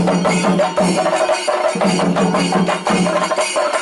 Thank you.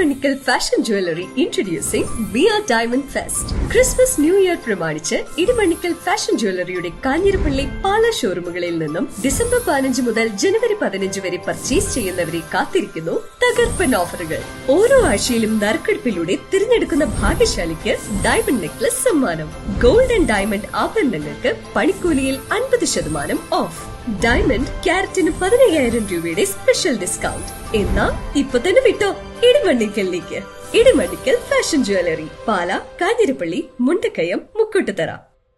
Idimannikkal fashion jewellery introducing beer diamond fest Christmas new year പ്രമാണിച്ച് Idimannickal fashion ജുവലറിയുടെ കാഞ്ഞിരപ്പള്ളി പാല ഷോറൂമുകളിൽ നിന്നും December പതിനഞ്ച് മുതൽ ജനുവരി പതിനഞ്ച് വരെ പർച്ചേസ് ചെയ്യുന്നവരെ കാത്തിരിക്കുന്നു തകർപ്പൻ ഓഫറുകൾ ഓരോ ആഴ്ചയിലും നറുക്കെടുപ്പിലൂടെ തിരഞ്ഞെടുക്കുന്ന ഭാഗ്യശാലിക്ക് ഡയമണ്ട് നെക്ലസ് സമ്മാനം. ഗോൾഡ് ആൻഡ് ഡയമണ്ട് ആഭരണങ്ങൾക്ക് പണിക്കൂലിയിൽ അൻപത് ശതമാനം ഓഫ് ഡയമണ്ട് ക്യാരറ്റിന് പതിനയ്യായിരം രൂപയുടെ സ്പെഷ്യൽ ഡിസ്കൗണ്ട് എന്നാ ഇപ്പൊ തന്നെ വിട്ടോ? ഇടിമണ്ണിക്കലിലേക്ക്. Idimannikkal fashion jewellery. പാല കാഞ്ഞിരപ്പള്ളി മുണ്ടക്കയം മുക്കൂട്ടുതറ.